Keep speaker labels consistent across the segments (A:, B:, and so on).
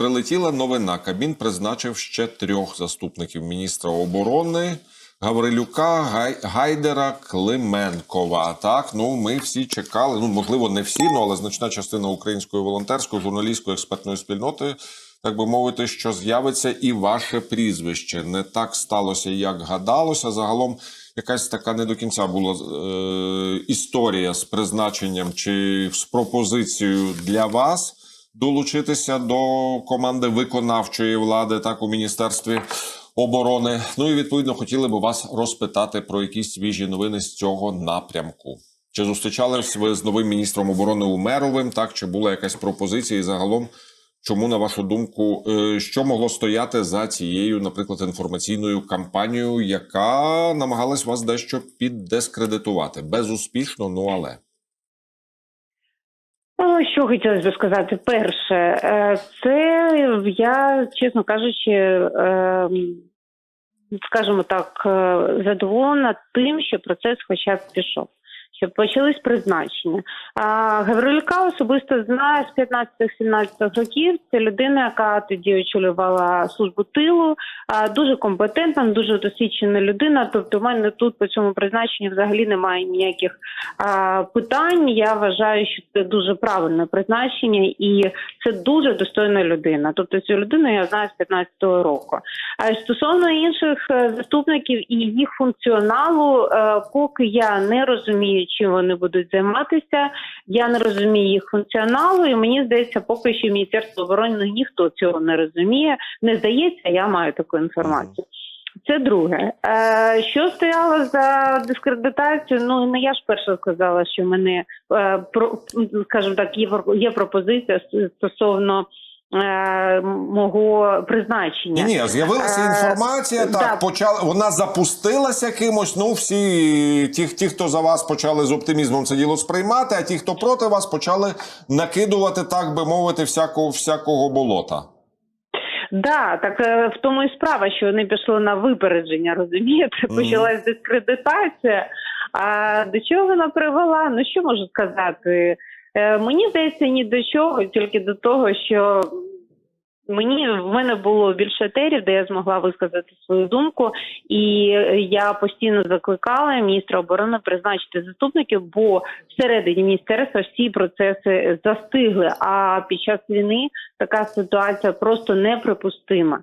A: прилетіла новина. Кабмін призначив ще трьох заступників міністра оборони. Гаврилюка, Гай, Гайдера, Клименкова. Так, ну ми всі чекали. Ну можливо, не всі, ну але значна частина української волонтерської журналістської експертної спільноти, так би мовити, що з'явиться і ваше прізвище. Не так сталося, як гадалося. Загалом якась така не до кінця була е, історія з призначенням чи з пропозицією для вас долучитися до команди виконавчої влади, так у міністерстві оборони. Ну і відповідно хотіли би вас розпитати про якісь свіжі новини з цього напрямку. Чи зустрічались ви з новим міністром оборони Умеровим? Так чи була якась пропозиція? І загалом, чому на вашу думку, е, що могло стояти за цією, наприклад, інформаційною кампанією, яка намагалась вас дещо піддескредитувати? Безуспішно, ну але.
B: Що хотілося б сказати? Перше, е, це я, чесно кажучи, е, скажімо так, е, задоволена тим, що процес хоча б пішов. Що почались призначення. Гаврилюка особисто знає з 15-17 років. Це людина, яка тоді очолювала службу тилу, дуже компетентна, дуже досвідчена людина. Тобто, в мене тут по цьому призначенню взагалі немає ніяких питань. Я вважаю, що це дуже правильне призначення, і це дуже достойна людина. Тобто цю людину я знаю з 15-го року. А стосовно інших е, заступників і їх функціоналу, е, поки я не розумію, чим вони будуть займатися, я не розумію їх функціоналу, і мені здається, поки що Міністерство оборони ну, ніхто цього не розуміє. Не здається, я маю таку інформацію. Це друге. Е, що стояло за дискредитацію? Ну не я ж перша сказала, що мене е, про скажімо так, є, є пропозиція стосовно мого призначення.
A: Ні, з'явилася
B: Е,
A: інформація.
B: да.
A: Так, почала вона запустилася кимось. Ну, всі ті, ті, хто за вас почали з оптимізмом це діло сприймати, а ті, хто проти вас, почали накидувати, так би мовити, всякого всякого болота.
B: Да, так е, в тому і справа, що вони пішли на випередження, розумієте? Почалась дискредитація. А до чого вона привела? Ну що можу сказати? Е, мені здається, ні до чого, тільки до того, що мені в мене було більше етерів, де я змогла висказати свою думку, і я постійно закликала міністра оборони призначити заступників, бо всередині міністерства всі процеси застигли. А під час війни така ситуація просто неприпустима.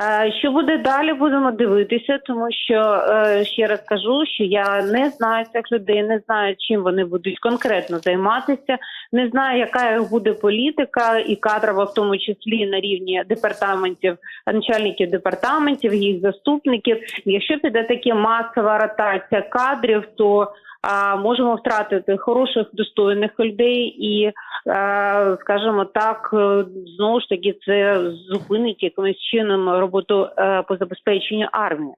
B: Е, Що буде далі? Будемо дивитися, тому що е, ще раз кажу, що я не знаю цих людей, не знаю, чим вони будуть конкретно займатися, не знаю, яка буде політика і кадрова, в тому числі на рівні департаментів, начальників департаментів, їх заступників. Якщо піде така масова ротація кадрів, то а, можемо втратити хороших достойних людей і, е, скажімо так, е, знову ж таки це зупинить якимось чином роботу е, по забезпеченню армії.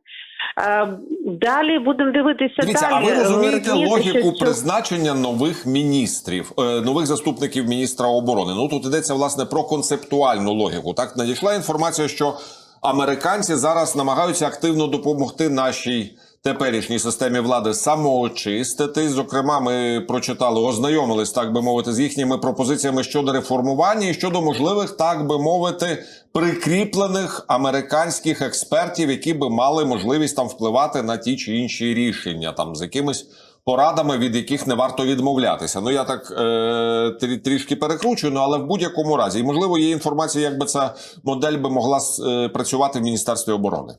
B: Далі будемо дивитися
A: Дивіться,
B: далі.
A: а ви розумієте логіку
B: що-
A: призначення нових міністрів, нових заступників міністра оборони? Ну тут йдеться власне про концептуальну логіку. Так надійшла інформація, що американці зараз намагаються активно допомогти нашій теперішній системі влади самоочистити. Зокрема, ми прочитали, ознайомились, так би мовити, з їхніми пропозиціями щодо реформування і щодо можливих, так би мовити, прикріплених американських експертів, які би мали можливість там впливати на ті чи інші рішення, там з якимись порадами, від яких не варто відмовлятися. Ну я так е, трі, трішки перекручую, ну але в будь-якому разі, і можливо, є інформація, як би ця модель би могла е, працювати в міністерстві оборони.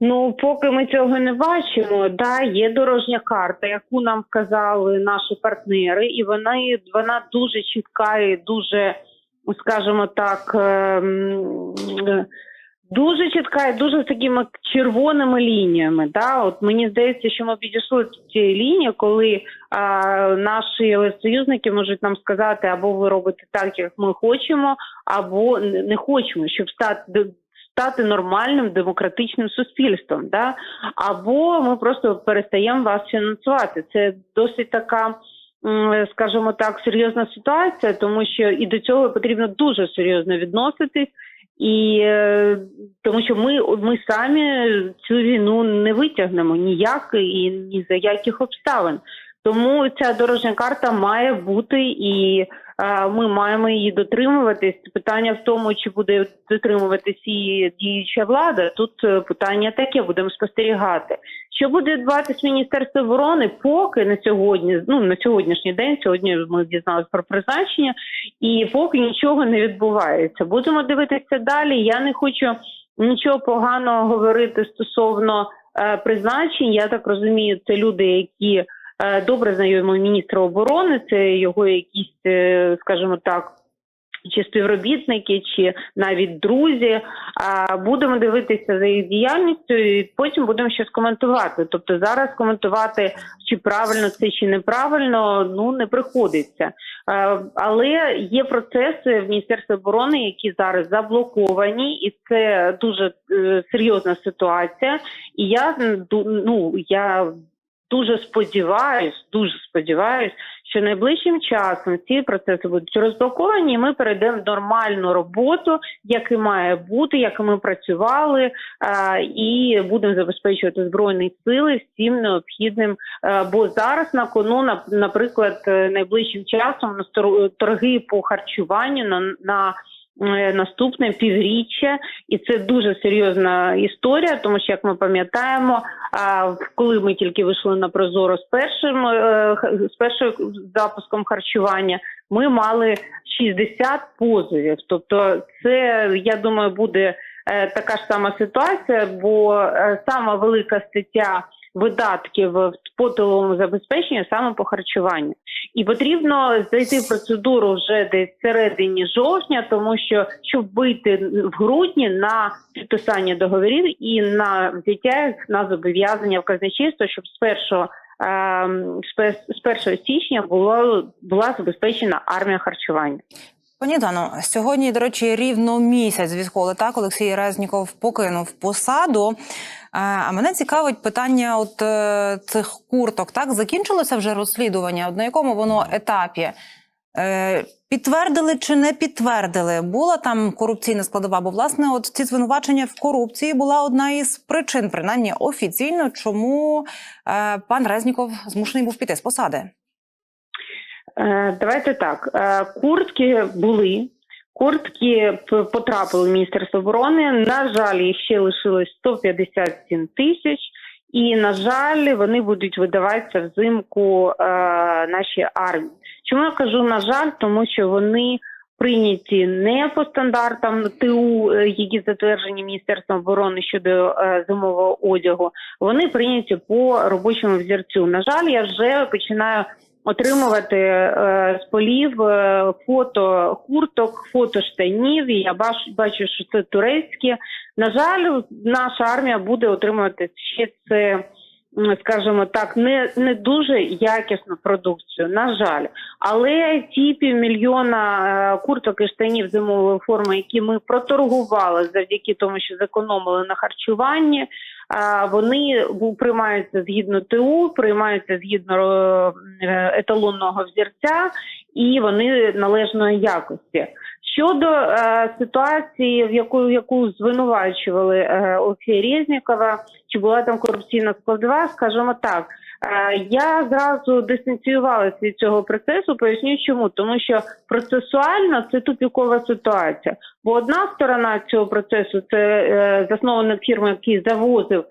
B: Ну, поки ми цього не бачимо, да, є дорожня карта, яку нам вказали наші партнери, і вона, вона дуже чітка і дуже, скажімо так, ем, дуже чітка і дуже з такими червоними лініями. Да? От мені здається, що ми підійшли до цієї лінії, коли а, наші союзники можуть нам сказати, або ви робите так, як ми хочемо, або не хочемо, щоб стати стати нормальним демократичним суспільством, да? або ми просто перестаємо вас фінансувати. Це досить така, скажімо так, серйозна ситуація, тому що і до цього потрібно дуже серйозно відноситись. І е, тому, що ми, ми самі цю війну не витягнемо ніяк і ні за яких обставин. Тому ця дорожня карта має бути і ми маємо її дотримуватись. Питання в тому, чи буде дотримуватись її діюча влада. Тут е, питання таке, будемо спостерігати. Що буде відбуватись Міністерство оборони, поки на сьогодні, ну на сьогоднішній день, сьогодні ми дізналися про призначення, і поки нічого не відбувається. Будемо дивитися далі. Я не хочу нічого поганого говорити стосовно е, призначень. Я так розумію, це люди, які е, добре знайомі міністра оборони, це його якісь, е, скажімо так. Чи співробітники, чи навіть друзі, а будемо дивитися за їх діяльністю, і потім будемо щось коментувати. Тобто зараз коментувати, чи правильно це чи неправильно, ну не приходиться. Е, Але є процеси в Міністерстві оборони, які зараз заблоковані, і це дуже е, серйозна ситуація. І я ну я дуже сподіваюсь, дуже сподіваюсь, що найближчим часом ці процеси будуть розблоковані, і ми перейдемо в нормальну роботу, як і має бути, як ми працювали, е, і будемо забезпечувати збройні сили всім необхідним. Е, бо зараз на кону, на- наприклад, е, найближчим часом на торги по харчуванню на, на наступне півріччя, і це дуже серйозна історія, тому що як ми пам'ятаємо, коли ми тільки вийшли на прозоро з першим е, з першим запуском харчування, ми мали 60 позовів. Тобто, це я думаю, буде е, така ж сама ситуація, бо е, сама велика стаття видатків в по тиловому забезпеченню саме по харчуванню. І потрібно зайти в процедуру вже десь середині жовтня, тому що щоб вийти в грудні на підписання договорів і на взяття на зобов'язання в казначейство, щоб з першого ем, з 1 січня було була забезпечена армія харчування.
C: Пані Дано, сьогодні, до речі, рівно місяць відколи так Олексій Резніков покинув посаду. Е, А мене цікавить питання от е, цих курток. Так закінчилося вже розслідування, на якому воно етапі? Е, Підтвердили чи не підтвердили? Була там корупційна складова? Бо власне, от ці звинувачення в корупції була одна із причин, принаймні офіційно, чому пан Резніков змушений був піти з посади.
B: Е, Давайте так. Е, Куртки були. Куртки потрапили в Міністерство оборони. На жаль, їх ще лишилось 157 тисяч. І, на жаль, вони будуть видаватися взимку е, нашій армії. Чому я кажу на жаль? Тому що вони прийняті не по стандартам ТУ, які затверджені Міністерством оборони щодо зимового одягу. Вони прийняті по робочому взірцю. На жаль, я вже починаю отримувати е, з полів е, фото курток, фото штанів. І я бачу, бачу, що це турецькі. На жаль, наша армія буде отримувати ще це. Скажімо так, не, не дуже якісну продукцію, на жаль. Але ті півмільйона е, курток і штанів зимової форми, які ми проторгували завдяки тому, що зекономили на харчуванні, вони приймаються згідно ТУ, приймаються згідно е, еталонного взірця, і вони належної якості. Щодо е, ситуації, в яку яку звинувачували е, Олексія Резнікова, чи була там корупційна складова, скажімо так. Е, я зразу дистанціювалася від цього процесу. Поясню, чому тому, що процесуально це тупікова ситуація. Бо одна сторона цього процесу це е, засновник фірми, який завозив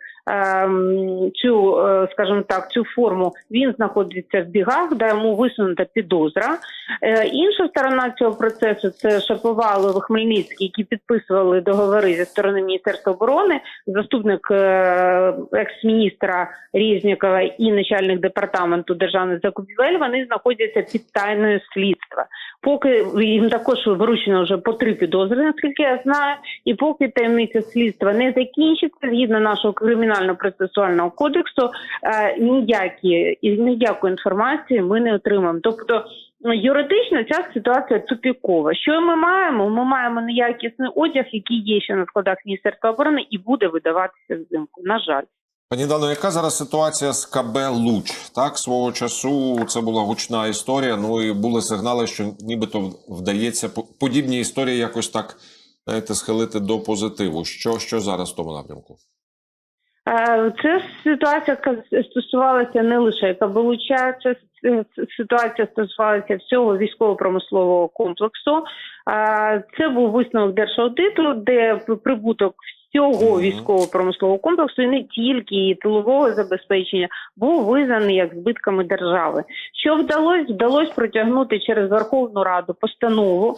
B: цю, е, скажімо так, цю форму. Він знаходиться в бігах, де йому висунута підозра. Е, інша сторона цього процесу це Шаповалов, Хмельницький, які підписували договори зі сторони Міністерства оборони, заступник е, екс-міністра Різнікова і начальник департаменту державних закупівель. Вони знаходяться під тайною слідства. Поки їм також вручено вже по три підозри, наскільки я знаю, і поки таємниця слідства не закінчиться, згідно нашого кримінально-процесуального кодексу, е, ніякі ніякої інформації ми не отримаємо. Тобто ну, юридично ця ситуація тупікова. Що ми маємо? Ми маємо неякісний одяг, який є ще на складах Міністерства оборони, і буде видаватися взимку. На жаль.
A: Пані Дано, яка зараз ситуація з КБ Луч? Так, свого часу це була гучна історія. Ну і були сигнали, що нібито вдається по- подібні історії якось так знаєте, схилити до позитиву. Що, що зараз в тому напрямку?
B: Е, Е, Це ситуація яка стосувалася не лише Кабелуча, це ситуація стосувалася всього військово-промислового комплексу. Е, Це був висновок держаудиту, де прибуток всього військово-промислового комплексу і не тільки і тилового забезпечення був визнаний як збитками держави. Що вдалося? Вдалося протягнути через Верховну Раду постанову,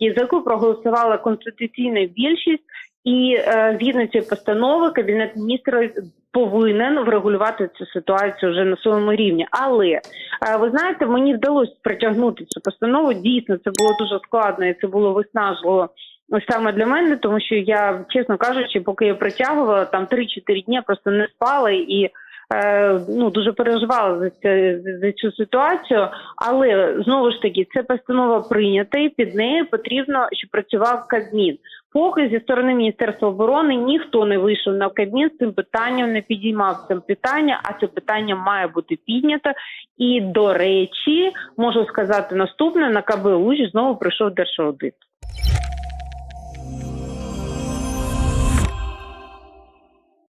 B: за яку проголосувала конституційна більшість. І е, згідно цієї постанови кабінет міністрів повинен врегулювати цю ситуацію вже на своєму рівні. Але е, ви знаєте, мені вдалося притягнути цю постанову. Дійсно, це було дуже складно і це було виснажливо. Саме для мене, тому що я, чесно кажучи, поки я притягувала там 3-4 дні, просто не спала і е, ну дуже переживала за, це, за цю ситуацію. Але знову ж таки, це постанова прийнята, і під нею потрібно, щоб працював Кабмін. Поки зі сторони Міністерства оборони ніхто не вийшов на Кабмін з цим питанням, не підіймав це питання, а це питання має бути піднято. І до речі, можу сказати наступне: на КБ знову прийшов держаудит.